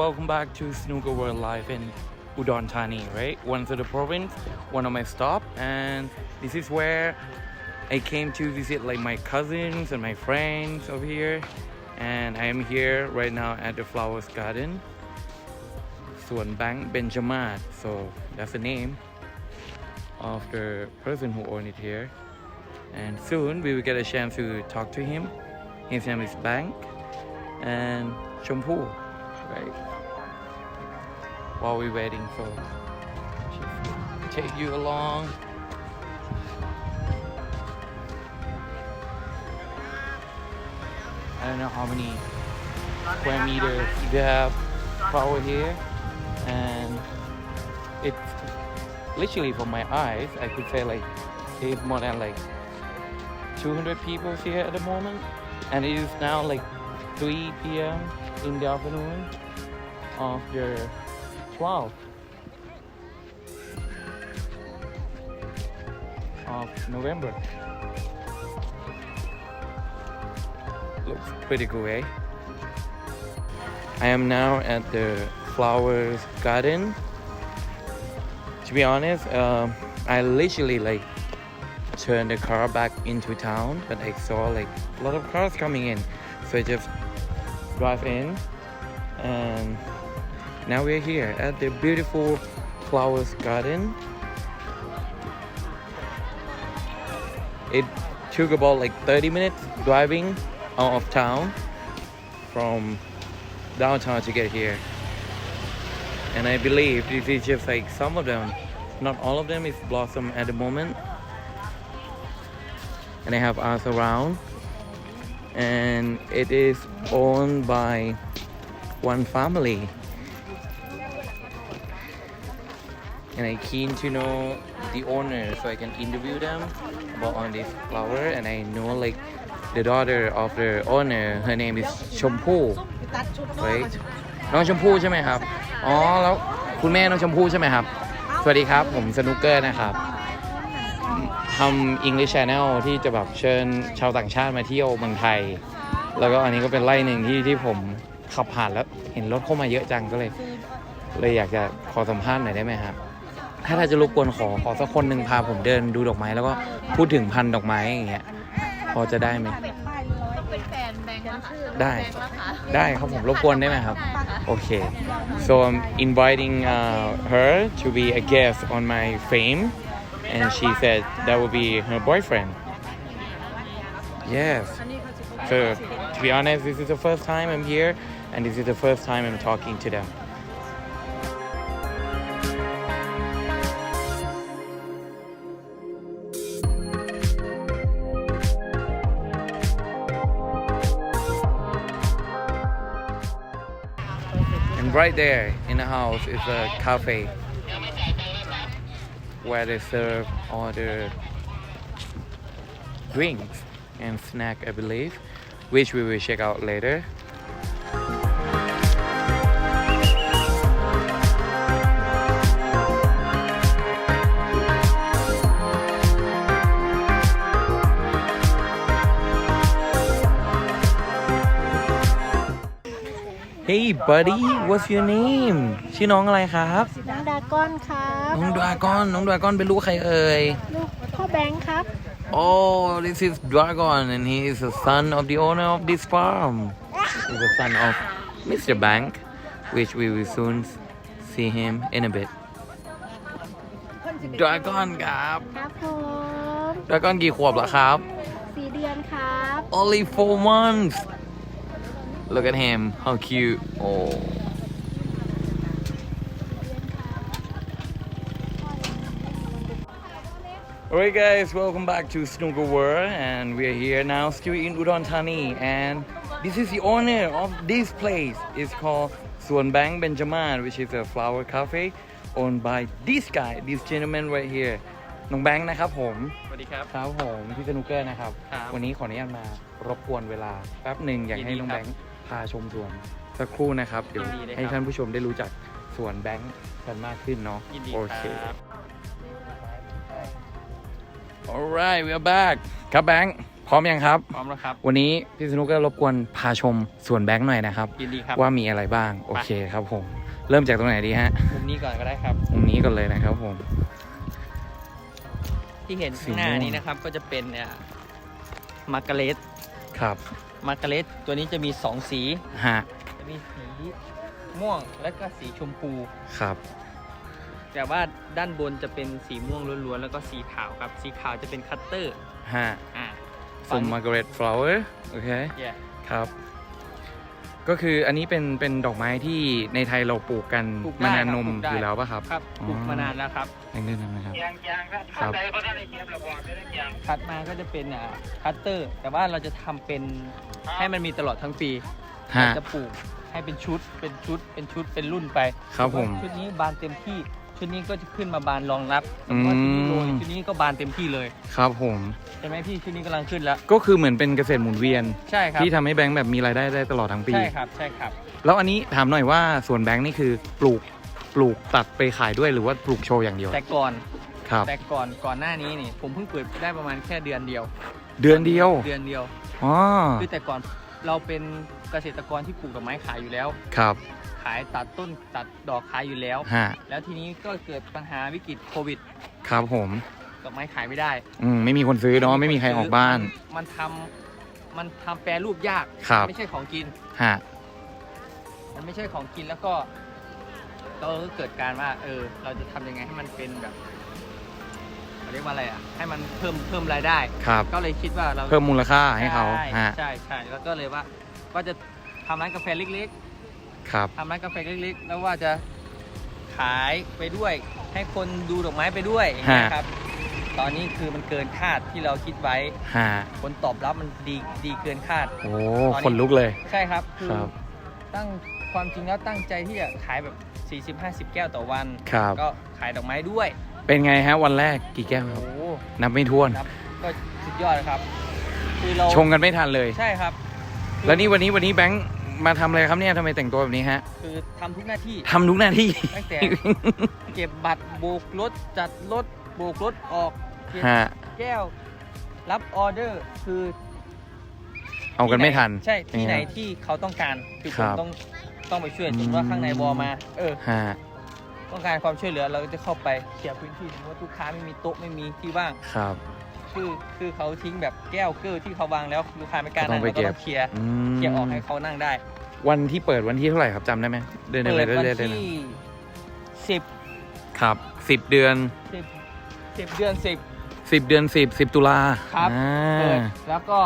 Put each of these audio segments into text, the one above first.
Welcome back to Snooker World Live in Udon Thani, right? One of the province, one of my stop, and this is where I came to visit like my cousins and my friends over here, and I am here right now at the Flowers Garden, Suan Bank Benjamin. So that's the name of the person who owned it here, and soon we will get a chance to talk to him. His name is Bank and Champu, right? While we're waiting for take you along. I don't know how many square meters we have power here, and it's literally from my eyes, I could say like there's more than like 200 people here at the moment, and it is now like 3 p.m. in the afternoon of the 12th of November. Looks pretty cool, eh? I am now at the flowers garden. To be honest, um, I literally like turned the car back into town, but I saw like a lot of cars coming in, so I just drive in, and now we're here at the beautiful flowers garden. It took about like 30 minutes driving out of town from downtown to get here. And I believe this is just like some of them, not all of them is blossom at the moment. And I have us around. And it is owned by one family. And I keen to know the owner so I can interview them about on this flower and I know like the daughter of the owner her name is ชมพู่ right น้องชมพู่ใช่ไหมครับ อ๋อ แล้วคุณแม่น้องชมพู่ใช่ไหมครับ สวัสดีครับ ผมสนุกเกอร์นะครับทำ English Channel ที่จะแบบเชิญชาวต่างชาติมาเที่ยวเมืองไทย แล้วก็อันนี้ก็เป็นไล่หนึ่งที่ที่ผมขับผ่านแล้วเห็นรถเข้ามาเยอะจังก็เลย เลยอยากจะขอสัมภาษณ์หน่อยได้ไหมครับ ถ้าถ้าจะรบกวนขอขอสักคนหนึ่งพาผมเดินดูดอกไม้แล้วก็พูดถึงพันดอกไม้อย่างเงี้ย พอจะได้ไหม ต้องเป็นแฟนแบงค์ละค่ะได้ แบงค์ละค่ะได้ครับผมรบกวนได้ไหมครับได้ค่ะ Okay, so I'm inviting uh, her to be a guest on my fame, and she said that would be her boyfriend. Yes. So to be honest, this is the first time I'm here, and this is the first time I'm talking to them. Right there in the house is a cafe where they serve all the drinks and snack, I believe, which we will check out later. Hey buddy what's your name ชื่อน้องอะไรครับ น้องดราก้อนครับน้องดรากอนน้องดรากอนเป็นลูกใครเอ่ย ลูกพ่อแบงค์ครับ Oh, this is Dragon, and he is the son of the owner of this farm. He's the son of Mr. Bank, which we will soon see him in a bit. Dragon ครับครับผม Dragon กี่ขวบแล้วครับสี่เดือนครับ Only four months. Look at him, how cute. Oh. Alright guys, welcome back to Snooker World and we're here now still in Udon Thani and this is the owner of this place. It's called Suan Bang Benjamin which is a flower cafe owned by this guy, this gentleman right here. น้องแบงค์นะครับผม สวัสดีครับ ครับผมพี่สนุกเกอร์นะครับ ครับ วันนี้ขออนุญาตมา รบกวนเวลาแป๊บหนึ่งอยากให้ยินดีน้องคแบรับงค์พาชมสวนสักครู่นะครับเดี๋ยวยินดีเลยครับ ให้ท่านผู้ชมได้รู้จักสวนแบงค์กันมากขึ้นเนาะยินดีโอเค ครับ alright we're back ครับแบงค์พร้อมยังครับ พร้อมแล้วครับ วันนี้พี่สนุกก็รบกวนพาชมสวนแบงค์หน่อยนะครับ ยินดีครับว่ามีอะไรบ้างโอเคครับผม เริ่มจากตรงไหนดีฮะมุมนี้ก่อนก็ได้ครับมุมนี้ก่อนเลยนะครับผม ที่เห็นสีข้างหน้าม่วง นี้นะครับก็จะเป็นเนี่ยมาร์กาเร็ต ครับมาร์กาเร็ตตัวนี้จะมี 2 สี ฮะจะมีสีม่วงและก็สีชมพู ครับ แต่ว่าด้านบนจะเป็นสีม่วงล้วนๆแล้วก็สีขาวครับ สีขาวจะเป็นคัตเตอร์ฮะ อ่าสมมาร์กาเร็ตฟลาวเวอร์โอเคเย่ครับ ก็คืออันนี้เป็นเป็นดอกไม้ที่ในไทยเราปลูกกันปลูกมาได้นานครับนมปลูกได้ อยู่แล้วป่ะครับครับปลูกมานานแล้วครับยังได้ไหมครับ ยังยังครับ คัดมาก็จะเป็นอ่าคัตเตอร์ แต่ว่าเราจะทำเป็นให้มันมีตลอดทั้งปีฮะ เราจะปลูกให้เป็นชุดเป็นชุดเป็นชุดเป็นรุ่นไปครับผมชุดนี้บานเต็มที่ชุดนี้ก็จะขึ้นมาบานรองรับอืมว่าชุดนี้โรยชุดนี้ก็บานเต็มที่เลยครับผม ใช่ไหมพี่ชุดนี้กำลังขึ้นแล้ว ก็คือเหมือนเป็นเกษตรหมุนเวียน ใช่ครับที่ทำให้แบงค์แบบมีรายได้ได้ตลอดทั้งปี ใช่ครับใช่ครับ แล้วอันนี้ถามหน่อยว่าสวนแบงค์นี่คือปลูกปลูกตัดไปขายด้วยหรือว่าปลูกโชว์อย่างเดียว แต่ก่อน ครับ แต่ก่อนก่อนหน้านี้นี่ผมเพิ่งเปิดได้ประมาณแค่เดือนเดียว เดือนเดียว เดือนเดียวอ๋อคือแต่ก่อนเราเป็นเกษตรกรที่ปลูกดอกไม้ขายอยู่แล้ว ครับ ขายตัดต้นตัดดอกขายอยู่แล้ว ฮะ แล้วทีนี้ก็เกิดปัญหาวิกฤตโควิดครับผม ดอกไม้ขายไม่ได้อืมไม่มีคนซื้อเนาะ ไม่มีใครออกบ้าน มันมันทำมันทำแปรรูปยาก ครับ ไม่ใช่ของกิน ฮะ มันไม่ใช่ของกินแล้วก็เราก็เกิดการว่า เออ เราจะทำยังไงให้มันเป็นแบบ เขาเรียกว่าอะไรอะให้มันเพิ่มเพิ่มรายได้ ครับ ก็เลยคิดว่าเราเพิ่มมูลค่าให้เขาใช่ฮะใช่ใช่แล้วก็เลยว่าว่าจะทำร้านกาแฟเล็กครับ ๆทำร้านกาแฟเล็กๆ แล้วว่าจะขายไปด้วย ให้คนดูดอกไม้ไปด้วยอย่างเงี้ยครับ ตอนนี้คือมันเกินคาดที่เราคิดไว้ ฮะผลตอบรับมันดีดีเกินคาด โอ้ตอนนี้คนลุกเลย ใช่ครับ คือครับ ตั้งความจริงแล้วตั้งใจที่จะขายแบบ 40-50 แก้วต่อวัน ครับ ก็ขายดอกไม้ด้วย เป็นไงฮะวันแรกกี่แก้วคโอ้รับโหนับไม่ถ้วนนับก็สุดยอดเลยครับ คือเราชงกันไม่ทันเลย ใช่ครับแล้วนี่วันนี้วันนี้แบงค์มาทำอะไรครับเนี่ยทำไมแต่งตัวแบบนี้ฮะคือทำทุกหน้าที่ ทำทุกหน้าที่ ตั้งแต่ เก็บบัตรโบกรถจัดรถโบกรถออกเก็บฮะแก้ว รับออเดอร์คือเอากันไม่ทัน ใช่ที่ไหนเยที่เขาต้องการคือคผรัมบต้องต้องไปช่วยสมมติว่าข้างในวอลมา เออ ฮะ ต้องการความช่วยเหลือเราก็จะเข้าไปเคลียร์พื้นที่สมมติว่าลูกค้าไม่มีโต๊ะไม่มีที่ว่าง ครับ คือคือเขาทิ้งแบบแก้วเกลือที่เขาวางแล้วลูกค้าไม่กล้าก็ต้นั่องงไปเราก็เก็ต้บองเคลียร์อืมเคลียร์ออกให้เขานั่งได้วันที่เปิดวันที่เท่าไหร่ครับจำได้ไหมเดือนเปิอะไรดวันเดือนอะไรที่สิบครับสิบเดือนสิบสิบเดือนสิบ สิบเดือนสิบสิบตุลาครับ อ่าเปิดแล้วก็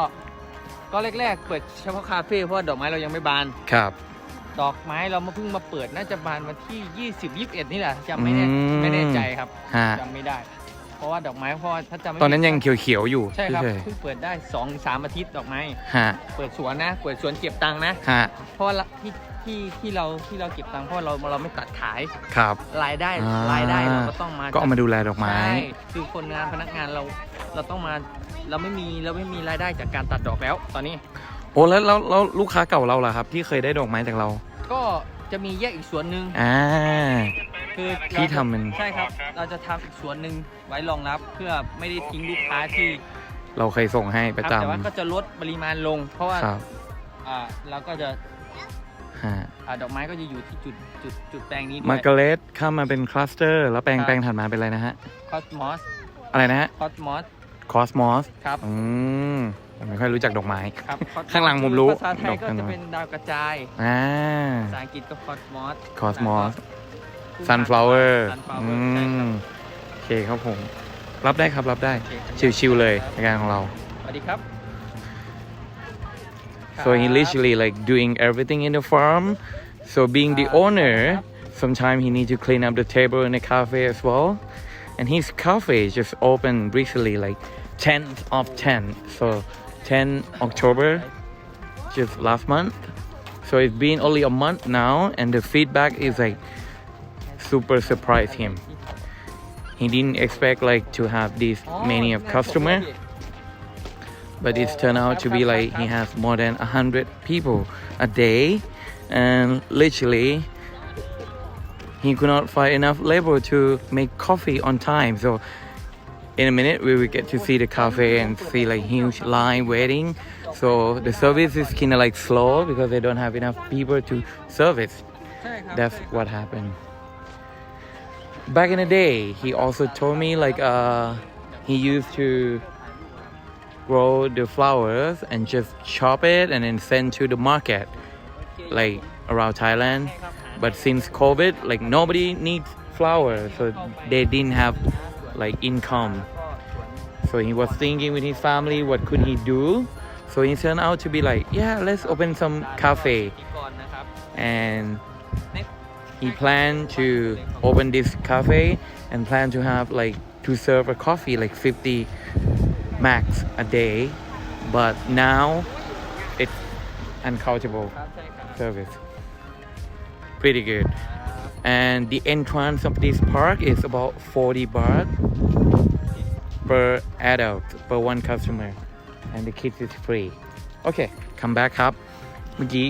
ก็แรกๆ เปิดเฉพาะคาเฟ่เพราะว่าดอกไม้เรายังไม่บาน ครับ ดอกไม้เรามาเพิ่งมาเปิดน่าจะบานวันที่ 20 21 นี่แหละจำไม่แน่อืม ไม่แน่ใจครับฮะจำไม่ได้ เพราะว่าดอกไม้เพราะว่าถ้าจำไม่ตอนนั้นยังผิดเขียวๆอยู่ใช่ครับเฉยเพิ่งเปิดได้2อสามอาทิตย์ดอกไม้ ๆฮะเปิดสวนนะเปิดสวนเก็บตังค์นะ ฮะเพราะว่าที่ที่ที่เราที่เราเก็บตังค์เพราะว่าเราเราไม่ตัดขายครับ รายได้อ่าร รายได้เราก็ต้องมาก็เอามาดูแลดอกไม้ ใช่คือคนงานพนักงานเราเราต้องมาเราไม่มีเราไม่มีรายได้จากการตัดดอกแล้ว ตอนนี้ โอ้แล้วแล้วแล้วลูกค้าเก่าเราล่ะครับ ที่เคยได้ดอกไม้จากเรา ก็จะมีแยกอีกสวนหนึ่งอ่า คือที่ทำเป็นใช่ครับ เราจะทำอีกสวนหนึ่งไว้รองรับเพื่อไม่ได้ทิ้งลูกค้าที่เราเคยส่งให้ประครับจแต่ว่าก็จะลดปริมาณลง เพราะว่าำครับอ่าเราก็จะฮะอ่าดอกไม้ก็จะอยู่ที่จุดจุดจุดแปลงนี้ด้มาวย ร์กาเร็ตเข้ามาเป็นคลัสเตอร์ แล้วแปลงครับ แปลงถัดมาเป็นอะไรนะฮะ คอสมอสอะไรนะฮะคอสมอสคอสมอสครับ อืมผม ไม่ค่อยรู้จักดอกไม้ ครับ Cosmos ข้างหลังผมรู้ภาษาไทยก็ดอกจะเป็นดาวกระจาย อ่า ภาษาอังกฤษก็คอสมอส Cosmos sunflower อืมโอเคครับผม รับได้ครับรับได้ ชิวๆเลยในการของเรา สวัสดีครับ so he literally like doing everything in the farm so being the owner sometimes he need to clean up the table in the cafe as well and his cafe just opened recently like 10th of 10 so 10 October just last month. So it's been only a month now and the feedback is like super surprised him. He didn't expect like to have this many of customer but it's turned out to be like he has more than a 100 people a day and literally he could not find enough labor to make coffee on time. So in a minute, we will get to see the cafe and see like huge line waiting. So the service is kind of like slow because they don't have enough people to service. That's what happened. Back in the day, he also told me like uh, he used to grow the flowers and just chop it and then send to the market, like around Thailand. But since COVID, like nobody needs flowers, so they didn't have like income. So he was thinking with his family what could he do. So he turned out to be like, yeah, let's open some cafe. And he planned to open this cafe and plan to have like to serve a coffee like 50 max a day. But now it's uncountable service. Pretty good. And the entrance of this park is about 40 baht per adult per one customer and the kids is free okay come back ครับ เมื่อกี้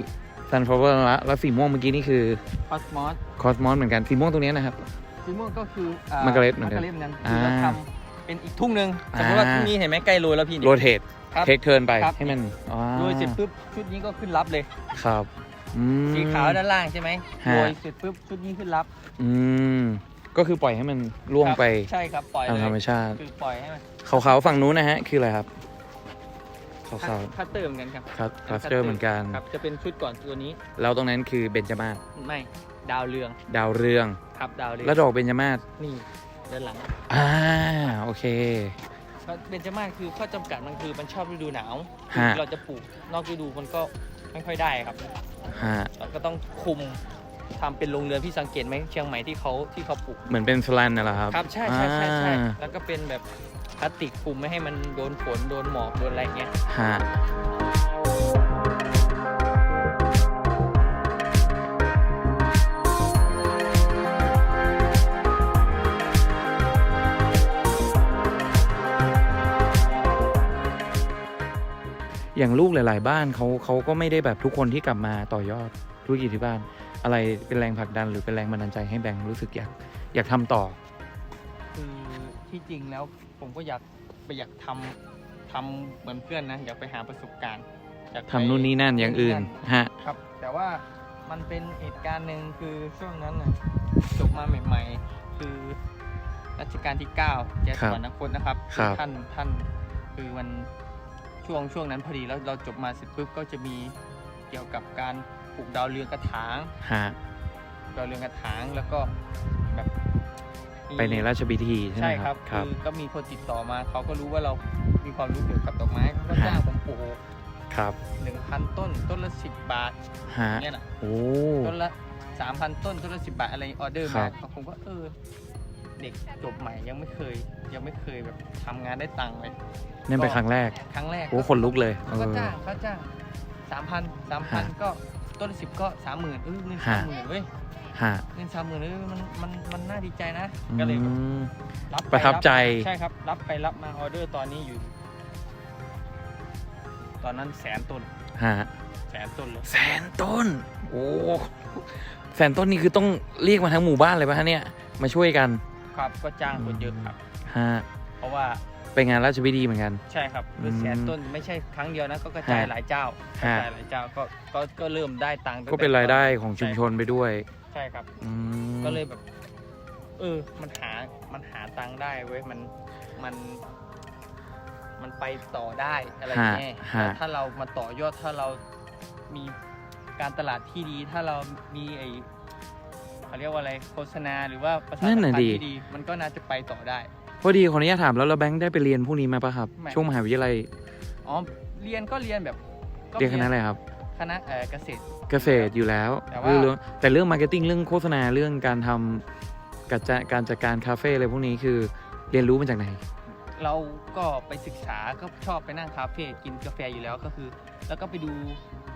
sunflower ละแล้วสีม่วงเมื่อกี้นี่คือคอสมอสคอสมอสเหมือนกัน สีม่วงตรงเนี้ยนะครับ สีม่วงก็คืออ่มาร์กาเร็ตเหมือนกันมาร์กาเร็ตเหมือนกันอ่าคือเราทำเป็นอีกทุ่งหนึ่งสมมติว่าอ่าทุ่งนี้เห็นไหมใกล้โรยแล้วพี่นี่โรเทตครับเทคเทิร์นไปครับให้มันอ๋อโรยเสร็จปุ๊บชุดนี้ก็ขึ้นรับเลย ครับ อืม สีขาวด้านล่างใช่ไหมฮะ โรยเสร็จปุ๊บชุดนี้ขึ้นรับอืม ก็คือปล่อยให้มันล่วงครับไปใช่ครับปล่อยตามเลยธรรมชาติ คือปล่อยให้มันขาวๆฝั่งนู้นนะฮะ คืออะไรครับขาวคัตเตอร์เหมือนกันครับๆครับคลัสเตอร์เหมือนกัน ครับจะเป็นชุดก่อนตัวนี้แล้วตรงนั้นคือเบญจมาศไม่ดาวเรืองดาวเรือง ครับดาวเรืองแล้วดอกเบญจมาศนี่ด้านหลังอ่าโอเคก็เบญจมาศคือข้อจำกัดมันคือมันชอบฤดูหนาวฮะ เราจะปลูกนอกฤดูมันก็ไม่ค่อยได้ครับ ฮะเราก็ต้องคุมทำเป็นโรงเรือนพี่สังเกตไหมเชียงใหม่ที่เขาที่เขาปลูก เหมือนเป็นสแลนน่ะเหรอครับครับใช่ใช่ใช่ใช่อ่าแล้วก็เป็นแบบพลาสติกคุมไม่ให้มันโดนฝนโดนหมอกโดนอะไรเงี้ย ฮะ อย่างลูกหลาย ๆ บ้านเขาเขาก็ไม่ได้แบบทุกคนที่กลับมาต่อยอดธุรกิจที่บ้าน อะไรเป็นแรงผลักดันหรือเป็นแรงบันดาลใจให้แบงค์รู้สึกอยากอยากทำต่อ คือที่จริงแล้วผมก็อยากไปอยากทำทำเหมือนเพื่อนนะอยากไปหาประสบการณ์อยากไป ทำนู่นนี่นั่นอย่างอื่นฮะ ครับ แต่ว่ามันเป็นเหตุการณ์หนึ่งคือช่วงนั้นน่ะจบมาใหม่ ๆ คือรัชกาลที่ 9 แกสครับวรรคตนะครับครับ ท่านท่านคือมัน ช่วงช่วงนั้นพอดีแล้วเราจบมาเสร็จปุ๊บก็จะมีเกี่ยวกับการปลูกดาวเรืองกระถางฮะดาวเรืองกระถางแล้วก็แบบมีไปในราชพิธีใช่ไหใช่มคครัรับบครับ คือก็มีคนติดต่อมาเขาก็รู้ว่าเรามีความรู้เกี่ยวกับดอกไม้เขาก็จ้างผมปลูกครับหนึ่งพันต้นต้นละสิบบาทฮะเนี่ยนะโอ้ ต้นละสามพันต้นต้นละสิบบาทอะไรออเดอร์ครัมาบ ผมก็เออเด็กจบใหม่ยังไม่เคย ยังไม่เคยแบบทำงานได้ตังค์เลยนั่นเป็นครั้งแรกครั้งแรกโอ้ขนลุกเลยเขาก็เออจ้างเขาจ้างสามพันสามพันฮะก็ต้นละสิบก็สามหมื่นเออเงินฮะ สามหมื่นเว้ยฮะเงินสามหมื่นเออมันมันมันน่าดีใจนะ อืก็เลยแบบม รับไประทับใจมาใช่ครับ รับไปรับมาออเดอร์ตอนนี้อยู่ ตอนนั้นแสนต้นฮะแสนต้นเลยแสนต้น โอ้แสนต้นนี่คือต้องเรียกมาทั้งหมู่บ้านเลยป่ะฮะเนี่ยมาช่วยกัน ครับก็จ้างคนเยอะครับ ฮะเพราะว่าไปงานราชพิธีเหมือนกัน ใช่ครับคือมแสนต้นไม่ใใช่ครั้งเดียวนะก็กระจายฮะหลายเจ้ากฮะระจายหลายเจ้าก็ก็ก็เริ่มได้ตังค์ตั้งแต่ก็เป็นรายได้ของชุมชนไปด้วย ใช่ครับ อืมก็เลยแบบ เออ มันหามันหาตังค์ได้เว้ยมันมัน มันไปต่อได้อะไรอย่างเงี้ยฮะฮะแล้วถ้าเรามาต่อยอดถ้าเรามีการตลาดที่ดี ถ้าเรามีไอ เขาเรียกว่าอะไรโฆษณาหรือว่าประชาสัมพันธ์ที่ดี มันก็น่าจะไปต่อได้ พอดีขออนุญาตถามแล้วเราแบงค์ได้ไปเรียนพวกนี้มาป่ะครับ ไม่ ช่วงมหาวิทยาลัยอ๋อเรียนก็เรียนแบบก็เรียนคณะอะไรครับ คณะเอ่อเกษตร เกษตรอยู่แล้วแต่ว่า เรื่องแต่เรื่องมาร์เก็ตติ้งเรื่องโฆษณาเรื่องการทำการจัดการจัดการคาเฟ่อะไรพวกนี้คือเรียนรู้มาจากไหน เราก็ไปศึกษาก็ชอบไปนั่งคาเฟ่กินกาแฟอยู่แล้วก็คือ แล้วก็ไปดู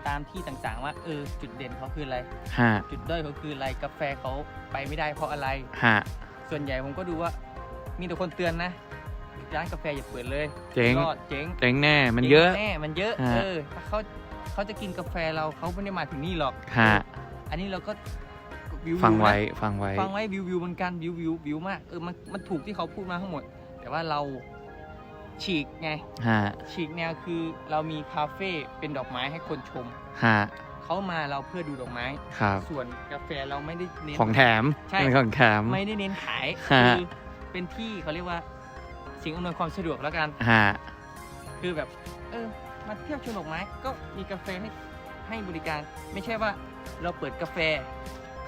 ตามที่ต่างๆ ว่าเออจุดเด่นเขาคืออะไร ฮะจุดด้อยเขาคืออะไรกาแฟเขาไปไม่ได้เพราะอะไร ฮะส่วนใหญ่ผมก็ดูว่า มีแต่คนเตือนนะร้านกาแฟอย่าเปิดเลยเจ๊งรอดเจ๊งเจ๊งแน่มันเยอะ จ๊งแน่มันเยอะฮะ เออถ้าเขาเขาจะกินกาแฟเราเขาไม่ได้มาถึงนี่หรอกฮะอันนี้เราก็วิวฟังไว้นะฟังไว้ ฟังไว้วิววิวเหมือนกันวิววิววิวมากเออมันมันถูกที่เขาพูดมาทั้งหมด แต่แต่ว่าเรา ฉีกไง ฮะ ฉีกแนวคือเรามีคาเฟ่เป็นดอกไม้ให้คนชม ฮะ เขามาเราเพื่อดูดอกไม้ ครับ ส่วนกาแฟเราไม่ได้เน้น ของแถมใช่ เป็นของแถม ไม่ได้เน้นขายฮะ คือเป็นที่เขาเรียกว่าสิ่งอำนวยความสะดวกแล้วกัน ฮะ คือแบบ เออมาเที่ยวชมดอกไม้ก็มีกาแฟให้ให้บริการ ไม่ใช่ว่าเราเปิดกาแฟ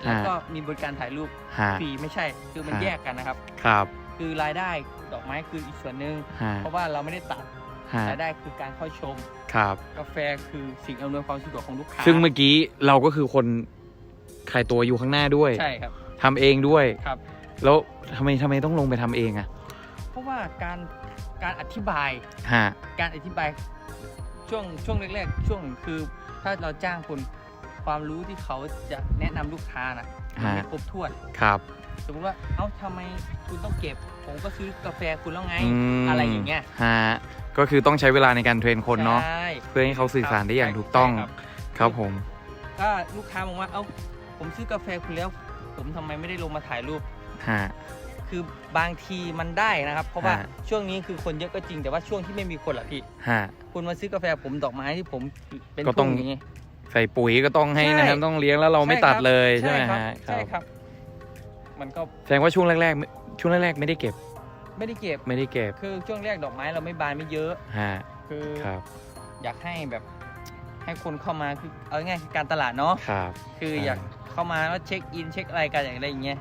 แล้วก็มีบริการถ่ายรูปฮะ ฟรีไม่ใช่ คือมันฮะ แยกกันนะครับ ครับ คือรายได้ ดอกไม้คืออีกส่วนหนึ่งฮะเพราะว่าเราไม่ได้ตัดฮะรายได้คือการเข้าชม ครับ กาแฟคือสิ่งอำนวยความสะดวกของลูกค้าซึ่งเมื่อกี้เราก็คือคนขายตัวอยู่ข้างหน้าด้วยใช่ครับ ทำเองด้วย ครับ แล้วทำไมทำไมต้องลงไปทำเองอะเพราะว่าการการอธิบาย ฮะ การอธิบายช่วงช่วงแรกๆช่วงคือ ถ้าเราจ้างคนความรู้ที่เขาจะแนะนำลูกค้านะมันไม่ฮะ ครบถ้วน ครับ สมมติว่าเอ้าทำไมคุณต้องเก็บ ผมก็ซื้อกาแฟคุณแล้วไงมอะไรอย่างเงี้ยฮะก็คือต้องใช้เวลาในการเทรนคนเนาะ ใช่เพื่อให้เขาสื่อสารได้อย่างใช่ถูกต้อง ใช่ครับครับผม ถ้าลูกค้าบอกว่าเอ้าผมซื้อกาแฟคุณแล้ว ผมทำไมไม่ได้ลงมาถ่ายรูป ฮะ คือบางทีมันได้นะครับ เพราะว่าฮะ ช่วงนี้คือคนเยอะก็จริงแต่ว่าช่วงที่ไม่มีคนล่ะพี่ฮะ คุณมาซื้อกาแฟผมดอกไม้ที่ผมเป็นก็ต้อง ทุ่อย่างงี้ ใส่ปุ๋ยก็ต้องให้ใช่นะครับต้องเลี้ยงแล้วเราไม่ตัดเลยใช่ไหมครับฮะใช่ครับ มันก็แสดงว่าช่วงแรกๆไม่ ช่วงแรกๆไม่ได้เก็บไม่ได้เก็บ ไม่ได้เก็บคือช่วงแรกดอกไม้เราไม่บานไม่เยอะ ฮะคือครับ อยากให้แบบให้คนเข้ามาคือเอาง่ายๆคือการตลาดเนาะ ครับ คือใช่อยากเข้ามาแล้วเช็คอินเช็คอะไรกันอย่างไรอย่างเงี้ย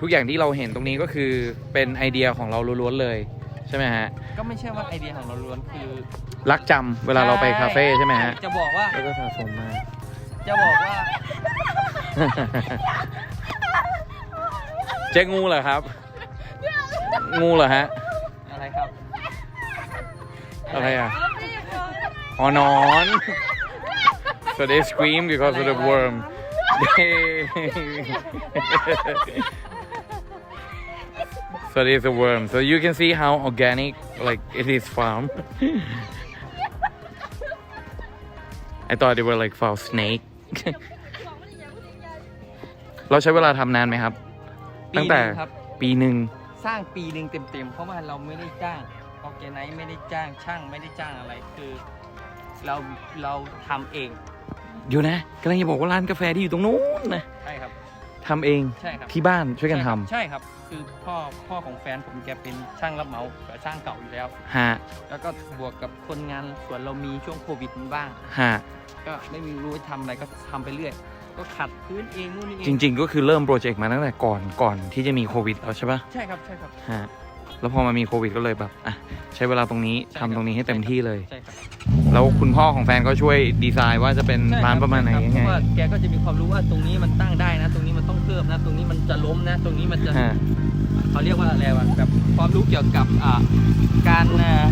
ทุกอย่างที่เราเห็นตรงนี้ก็คือเป็นไอเดียของเราล้วนๆเลยใช่ไหมฮะ ก็ไม่ใช่ว่าไอเดียของเราล้วนคือรักจำเวลาเราไปคาเฟ่ใช่ไหมฮะ จะบอกว่า แล้วก็สะสมมา จะบอกว่า เจ๊งูเหรอครับ งูเหรอฮะ อะไรครับ อะไรอ่ะอ๋อนอน so they scream because of the worm so there's a worm so you can see how organic like it is farm I thought they were like foul snake เราใช้เวลาทำนานไหมครับ ตั้งแต่ปีหนึ่ครับ ปีหนึ่งสร้างปีหนึ่งเต็มๆ เพราะว่าเราไม่ได้จ้างออแกไนซ์ไม่ได้จ้างช่างไม่ได้จ้างอะไรคือ เราเราทำเองอยู่นะกำลังจะบอกว่าร้านกาแฟที่อยู่ตรงนู้นนะ ใช่ครับ ทำเองใช่ครับที่บ้านช่วยกันทำใช่ครับ คือพ่อพ่อของแฟนผมแกเป็นช่างรับเหมากับช่างเก่าอยู่แล้ว ฮะแล้วก็บวกกับคนงานส่วนเรามีช่วงโควิดมันบ้าง ฮะก็ไม่มีรู้จะทำอะไรก็ทำไปเรื่อย ก็ขัดพื้นเองนู่นนี่เอจงริง ๆ ก็คือเริ่มโปรเจกต์มาตั้งแต่ก่อนก่อนที่จะมีโควิดแล้วใช่ปะใช่ครับใช่ครับ ฮะแล้วพอมามีโควิดก็เลยแบบอะใช้เวลาตรงนี้ใช่ทำครับ ตรงนี้ให้เต็มที่เลย ใช่ครับแล้วคุณพ่อของแฟนก็ช่วยดีไซน์ว่าจะเป็นใช่คบร้านประมาณไหนใช่คบยังไง เพราะว่าแกก็จะมีความรู้ว่าตรงนี้มันตั้งได้นะ ตรงนี้มันต้องเพิ่มนะตรงนี้มันจะล้มนะ ตรงนี้มันจะฮะเขาเรียกว่าอะไรวะแบบความรู้เกี่ยวกับอ่าการเอ่อ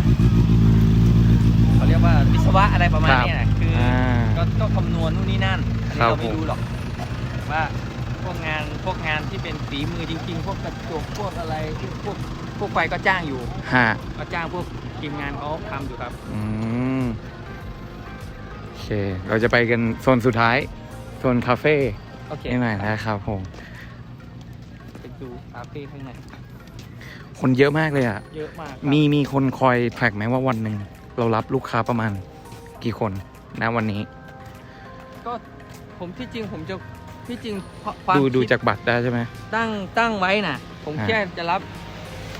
เขาเรียกว่าวิศวะอะไรประมาณเนี้ยนะคือออ่า ก็ก็คำนวณนู่นนี่นั่นอันครันี้บเราไม่ผมรู้หรอกว่าพวกงานพวกงานที่เป็นฝีมือจริง ๆ พวกกระจกพวกอะไรพวกพวกไฟก็จ้างอยู่ ฮะก็จ้างพวกทีมงานเขาทำอยู่ครับ อืมโอเค เราจะไปกันโซนสุดท้าย โซนคาเฟ่ โอเคนี่หน่อยนะครับผม ไปดูคาเฟ่ข้างในคนเยอะมากเลยอะ เยอะมากครับมีมีคนคอยแท็กไหมว่าวันหนึ่งเรารับลูกค้าประมาณ กี่คนนะวันนี้ ก็ผมที่จริงผมจะที่จริงความดูดูคิจากบัตรได้ใช่ไหม ตั้งตั้งไว้น่ะผมฮะแค่จะรับ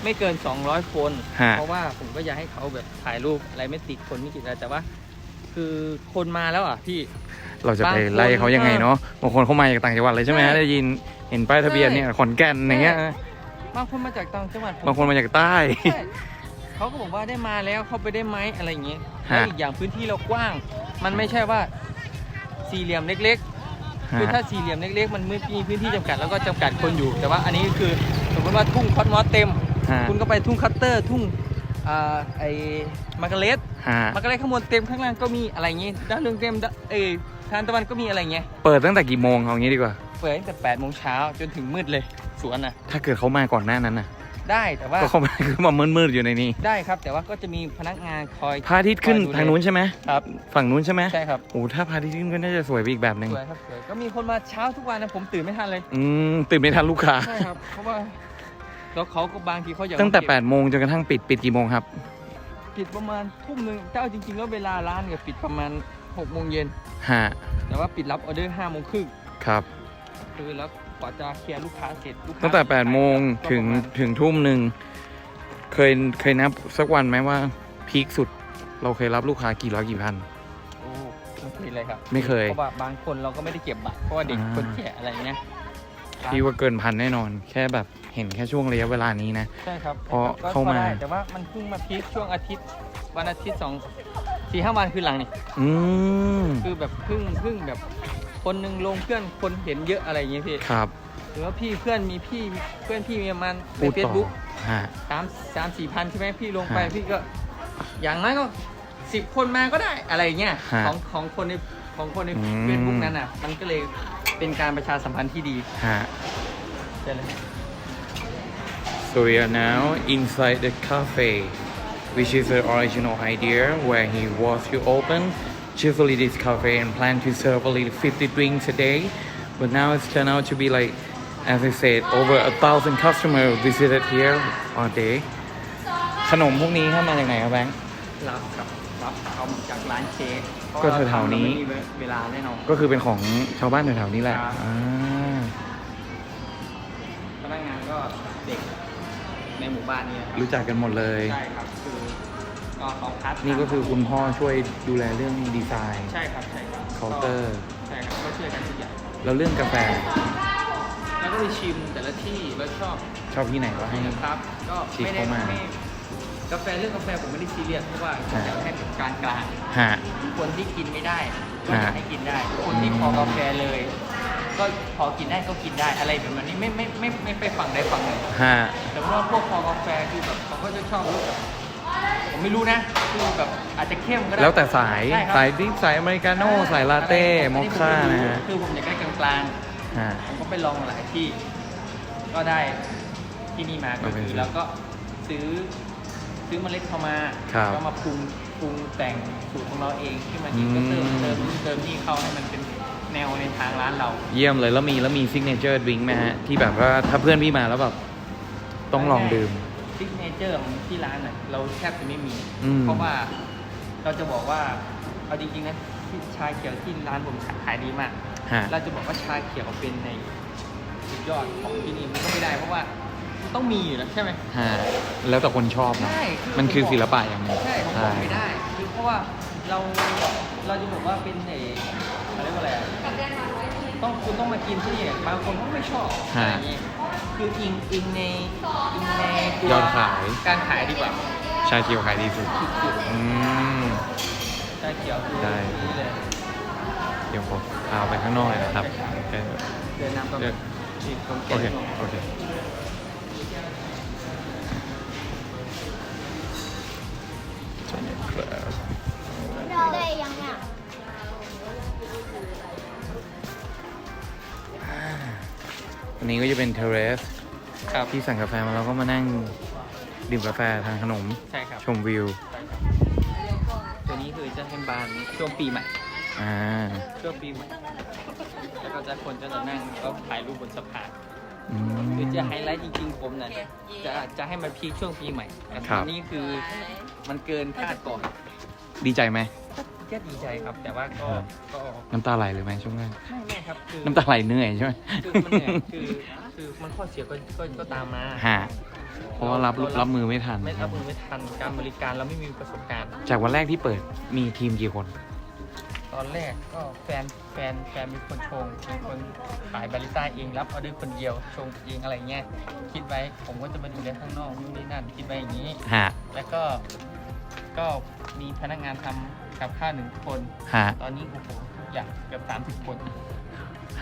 ไม่เกิน 200 คน ฮะเพราะว่าผมก็อยากให้เขาแบบถ่ายรูปอะไรไม่ติดคนไม่ติดอะไรแต่ว่า คือคนมาแล้วอะพี่ เราจะไปบางคนไล่เขายังไงเนาะบางคนเขามาจากต่างจังหวัดเลยใช่ไหมใช่ได้ยินเห็นป้ายทะเบียนเนี่ยขอนแก่นอย่างเงี้ยบางคนมาจากต่างจังหวัดผมบางคนมาจากใต้ ใช่เขาก็บอกว่าได้มาแล้วเข้าไปได้ไหมอะไรอย่างเงี้ยฮะ แล้วอีกอย่างพื้นที่เรากว้าง มันไม่ใช่ว่าสี่เหลี่ยมเล็กๆ คือถ้าสี่เหลี่ยมเล็กๆ มันไม่มีพื้นที่จำกัดแล้วก็จำกัดคนอยู่ แต่ว่าอันนี้คือสมมติว่าทุ่งคอสมอสเต็ม ฮะ คุณก็ไปทุ่งคัตเตอร์ ทุ่ง อ่าไอมาร์กาเร็ตฮะมาร์กาเร็ตข้างบนเต็มข้างล่างก็มีอะไรอย่างงี้ด้านเรืองเต็มด้านเอยทานตะวันก็มีอะไรอย่างเงี้ยเปิดตั้งแต่กี่โมงเอางี้ดีกว่า เปิดตั้งแต่8โมงเช้าจนถึงมืดเลยสวนน่ะถ้าเกิดเขามาก่อนหน้านั้นน่ะ ได้แต่ว่าก็เข้ามาคือมามืดๆอยู่ในนี้ได้ครับ แต่ว่าก็จะมีพนักงานคอยพระอาทิตย์ขึ้นคอยดูแลทางนู้นใช่ไหมครับฝั่งนู้นใช่ไหมใช่ครับโอ้ถ้าพระอาทิตย์ขึ้นก็น่าจะสวยไปอีกแบบหนึ่งสวยครับสวยก็มีคนมาเช้าทุกวันนะผมตื่นไม่ทันเลย อืมตื่นไม่ทันลูกค้าใช่ครับเพราะว่า แล้วเขาก็บางทีเขาอยากตั้งแต่มาเก็บ8โมงจนกระทั่งปิดปิดกี่โมงครับ ปิดประมาณทุ่มหนึ่งแต่เอาจริงๆแล้วเวลาร้านก็ปิดประมาณ6โมงเย็นฮะแต่ว่าปิดรับออเดอร์5โมงครึ่งครับ คือแล้วกว่าจะเคลียร์ลูกค้าเสร็จลูกค้าตั้งแต่8โมงก็ถึงประมาณถึงทุ่มหนึ่งเคยเคยนับสักวันไหมว่าพีคสุด เราเคยรับลูกค้ากี่ร้อยกี่พันโอ้ไม่เคยเลยครับไม่เคยเพราะว่าบางคนเราก็ไม่ได้เก็บบัตรเพราะว่าเด็กอ่าคนแก่อะไรเงี้ยพี่ว่าเกินพันแน่นอน แค่แบบ เห็นแค่ช่วงระยะเวลานี้นะ ใช่ครับเพราะก็เข้ามาพอได้แต่ว่ามันเพิ่งมาพีคช่วงอาทิตย์ วันอาทิตย์สองสี่ห้าวันคือหลังนี่อืมคือแบบเพิ่งเพิ่งแบบคนหนึ่งลงเพื่อนคนเห็นเยอะอะไรอย่างเงี้ยพี่ครับหรือว่าพี่เพื่อนมีพี่เพื่อนพี่มีประมาณในพูดเฟซต่อบุ๊กฮะ สามสามสี่พันใช่ไหมพี่ลงไปฮะพี่ก็ อย่างน้อยก็สิบคนมาก็ได้อะไรอย่างเงี้ยฮะของของคนในของคนในอืม เฟซบุ๊กนั้นอะ มันก็เลยเป็นการประชาสัมพันธ์ที่ดีฮะ ใช่เลย So we are now inside the cafe, which is the original idea where he was to open chiefly this cafe and plan to serve only 50 drinks a day. But now it's turned out to be like, as I said, over a thousand customers visited here all day. ขนมพวกนี้เข้ามาจากไหนครับแบงค์ รับครับรับเอาจากร้านเค้ก ก็แถวๆนี้ เพราะว่าเราไม่มีเวลาแน่นอน ก็คือเป็นของชาวบ้านแถวๆนี้แหละ ครับ อ่า พนักงานก็เด็ก ในหมู่บ้านนี้นะครับรู้จักกันหมดเลย ใช่ครับคือก็เขาคัดนี่ก็คือคุณพ่อช่วยดูแลเรื่องดีไซน์ใช่ครับใช่ครับเคาน์เตอร์ใช่ครับก็ช่วยกันทุกอย่างแล้วเรื่องกาแฟ แล้วก็ไปชิมแต่ละที่แล้วชอบชอบที่ไหนก็ให้ครับก็ชิมไม่ได้เข้ามา ไม่กาแฟเรื่องกาแฟผมไม่ได้ซีเรียสเพราะว่าผมอยากให้เป็นกลางกลางฮะ ๆคนที่กินไม่ได้ก็อยากฮะให้กินได้คนที่ขอกาแฟเลย ก็พอกินได้ก็กินได้อะไรแบบนี้ไม่ไม่ไม่ไม่ไปฝั่งใดฝั่งหนึ่งฮะแต่ว่าพวกคอกาแฟคือแบบเขาก็จะชอบรสแบบผมไม่รู้นะคือแบบอาจจะเข้มก็ได้แล้วแต่สายใช่ครับสายดริฟสายอเมริกาโน่สายลาเต้มอคค่านะฮะคือผมอยากได้กลางฮะ ๆผมก็ไปลองหลายที่ ก็ได้ที่นี่มาก็โอเคคือแล้วก็ซื้อซื้อเมล็ดเข้ามาครับก็มาปรุงปรุงแต่งสูตรของเราเองขึ้นมาอีกก็เติมอืมเติมนู่นเติมนี่เข้าให้มันเป็น แนวในทางร้านเรา เยี่ยมเลยแล้วมีแล้วมีซิกเนเจอร์ดริงไหมฮะ ที่แบบว่าถ้าเพื่อนพี่มาแล้วแบบ ต้องลองดื่ม ซิกเนเจอร์ของที่ร้านน่ะเราแทบจะไม่มี อืม เพราะว่าเราจะบอกว่าเอาจริงๆนะที่ชาเขียวที่ร้านผมขายดีมาก ฮะ เราจะบอกว่าชาเขียวเป็นในสุดยอดของที่นี่มันก็ไม่ได้ เพราะว่ามันต้องมีอยู่แล้วใช่ไหม ฮะ แล้วแต่คนชอบนะ ใช่มันคือผมบกศิลปะอย่างหนึง ใช่ผมบอกไม่ได้คือเพราะว่าเราเราจะบอกว่าเป็นไอ้ อะไรยกว่าอะไรอะต้องคุณต้องมากินที่นี่บางคนเขาไม่ชอบอะไรอย่างงี้คืออิงอิงในอิงในตัวยอดขาย การขายดีกว่าชาเขียวขายดีสุด สุดอืม ๆชาเขียวคือได้ นี่เลยเดี๋ยวผมพาไปข้างนอกเลยนะครับโอเคเดินนำตรงเดินที่ตรงโอเก็ตเค โอเคได้ยังอะ อันนี้ก็จะเป็นเทเรสครับที่สั่งกาแฟมาแล้วก็มานั่งดื่มกาแฟทานขนม ใช่ครับชมวิว ตัวนี้คือจะเป็นบานช่วงปีใหม่อ่าช่วงปีใหม่แล้วก็จะคนก็จะนั่งก็ถ่ายรูปบนสะพานอืม คือจะไฮไลท์จริงๆผมน่ะจะจะให้มันพีคช่วงปีใหม่แต่ครัตอบนนี้คือมันเกินคาดก่อนดีใจไหม ก็ดีใจครับ แต่ว่าก็ก็น้ำตาไหลเลยไหมช่วงแรกไม่ไม่ครับคือน้ำตาไหลเหนื่อยใช่ไหมคือมันเหนื่อยคือคือมันข้อเสียก็ก็ก็ตามมาฮะเพราะว่ารับรับมือไม่ทันไม่รับมือไม่ทันการบริการเราไม่มีประสบการณ์ จากวันแรกที่เปิดมีทีมกี่คน ตอนแรกก็แฟนแฟนแฟนเป็นคนชงเป็นคนขายบาริสต้าเองรับออเดอร์คนเดียวชงเองอะไรเงี้ยคิดไว้ผมก็จะมาดูแลข้างนอกนู่นนี่นั่นคิดไว้อย่างนี้ฮะแล้วก็ ก็มีพนักงานทำกับข้าวหนึ่งคน ฮะตอนนี้โอ้โหทุกอย่างเกือบสามสิบคน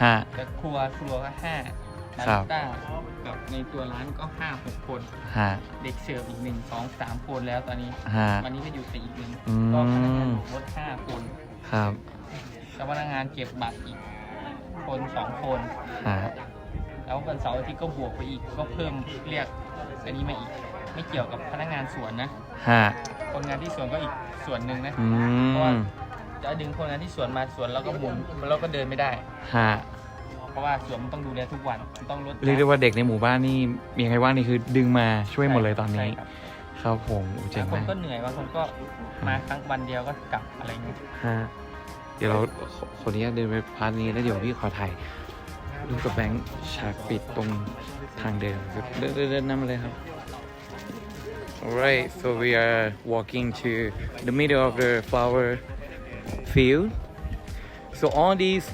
ฮะ แต่ครัวครัวก็ห้าบาครัริบสต้ากับในตัวร้านก็ห้าหกคน ฮะเด็กเสิร์ฟอีกหนึ่งสองสามคนแล้วตอนนี้ ฮะ วันนี้ก็อยู่สี่อีกหนึ่งอืม ก็พนักงานรถห้าคนครับแล้วพนักงานเก็บบัตรอีกคนสองคน ฮะแล้ววันเสาร์อาทิตย์ก็บวกไปอีกก็เพิ่มเรียกอันนี้มาอีก ไม่เกี่ยวกับพนักงานสวนนะ ฮะคนงานที่สวนก็อีกส่วนหนึ่งนะอืเพราะว่ามจะดึงคนงานที่สวนมาสวนแล้วก็หมุนแล้วก็เดินไม่ได้ ฮะเพราะว่าสวนมันต้องดูแลทุกวันมันต้องลดเรียกได้ว่าเด็กในหมู่บ้านนี่มีใครว่างนี่คือดึงมาช่วยหมดเลยตอนนี้ ใช่ครับครับผมโอ้เจ๋งบางคนมากก็เหนื่อยบางคนก็มาครั้งวันเดียวก็กลับอะไรเงี้ยฮะเดี๋ยวเราขอขออนุญาตเดินไปพาร์ทนี้แล้วเดี๋ยวพี่ขอถ่ายรูปกับแบงค์ฉากปิดตรงทางเดินเดินเดินเดินนำมาเลยครับ Alright so we are walking to the middle of the flower field so all these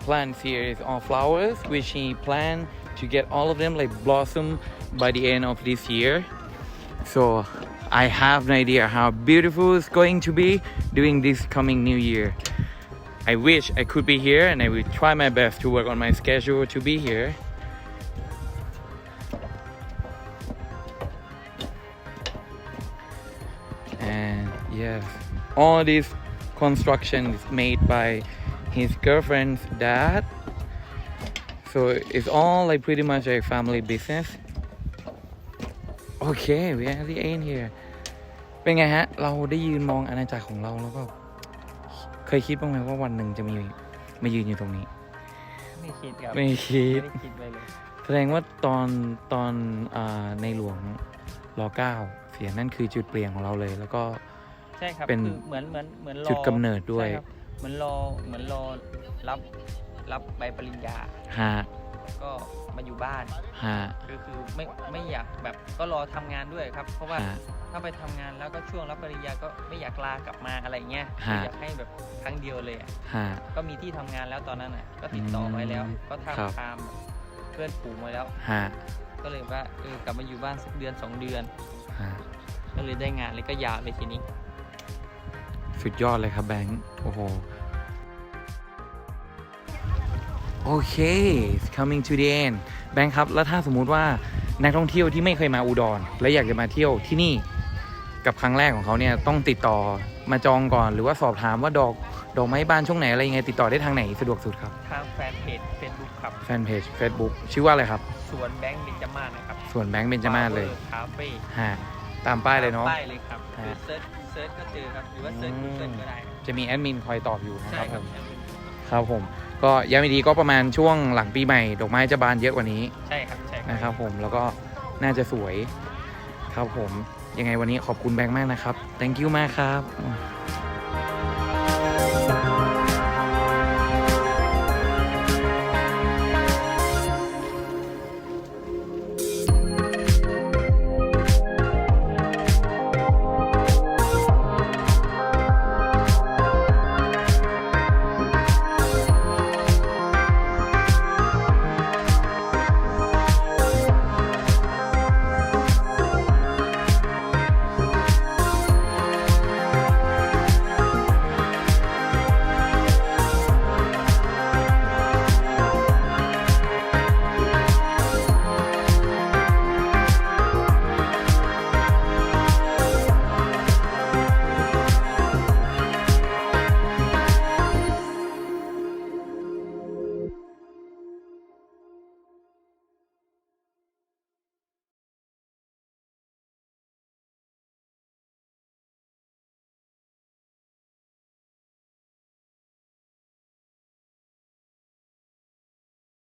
plants here is all flowers which he planned to get all of them like blossom by the end of this year so I have no idea how beautiful it's going to be during this coming new year. I wish I could be here and I will try my best to work on my schedule to be here. Yes, all this construction is made by his girlfriend's dad. So it's all like pretty much a family business. Okay, we are at the end here เป็นไงฮะ เราได้ยืนมองอาณาจักรของเราแล้วก็ เคยคิดบ้างไหมว่าวันหนึ่งจะมีมายืนอยู่ตรงนี้ ไม่คิดครับไม่คิด ไม่ได้คิดไปเลย แสดงว่าตอนตอนอาในหลวงรอเก้าเสียนั่นคือจุดเปลี่ยนของเราเลยแล้วก็ ใช่ครับเป็นคือเหมือนเหมือนเหมือนรอจุดกำเนิดด้วย ใช่ครับเหมือนรอเหมือนรอรับรับใบปริญญา ฮะก็มาอยู่บ้านฮะคือคือไม่ไม่อยากแบบก็รอทำงานด้วยครับ เพราะว่าฮะ ถ้าไปทำงานแล้วก็ช่วงรับปริญญาก็ไม่อยากลากลับมาอะไรเงี้ยฮะ อยากให้แบบครั้งเดียวเลยอะฮะ ก็มีที่ทำงานแล้วตอนนั้นอะก็ติดต่อไว้แล้ว อืมก็ครับ ทำตามเพื่อนฝูงไว้แล้ว ฮะก็เลยว่าเออกลับมาอยู่บ้านสักเดือนสองเดือน ฮะก็เลยได้งานเลยก็ยาวเลยทีนี้ สุดยอดเลยครับแบงค์โอ้โหโอเค it's coming to the end แบงค์ครับ แล้วถ้าสมมุติว่านักท่องเที่ยวที่ไม่เคยมาอุดร และอยากจะมาเที่ยวที่นี่กับครั้งแรกของเขาเนี่ยต้องติดต่อมาจองก่อนหรือว่าสอบถามว่าดอกดอกไม้บานช่วงไหนอะไรยังไงติดต่อได้ทางไหนสะดวกสุดครับ ทางแฟนเพจ Facebook ครับ แฟนเพจ Facebook ชื่อว่าอะไรครับ สวนแบงค์เบญจมาศนะครับส่วนแบงค์เบนจมาศเลย คาเฟ่ฮะตามป้ายเลยเนาะป้ายเลยครับฮะคือเซิร์ชเซิร์ชก็เจอครับหรือว่าเซิร์ชอืมกูเกิลก็ได้ครับจะมีแอดมินคอยตอบอยู่นะใช่ครับคผรับมครับผม ก็ย้ำอีกทีก็ประมาณช่วงหลังปีใหม่ดอกไม้จะบานเยอะกว่านี้ใช่ครับใช่ครับนะครับ ผมแล้วก็น่าจะสวย ครับผมยังไงวันนี้ขอบคุณแบงค์มากนะครับ thank you มากครับ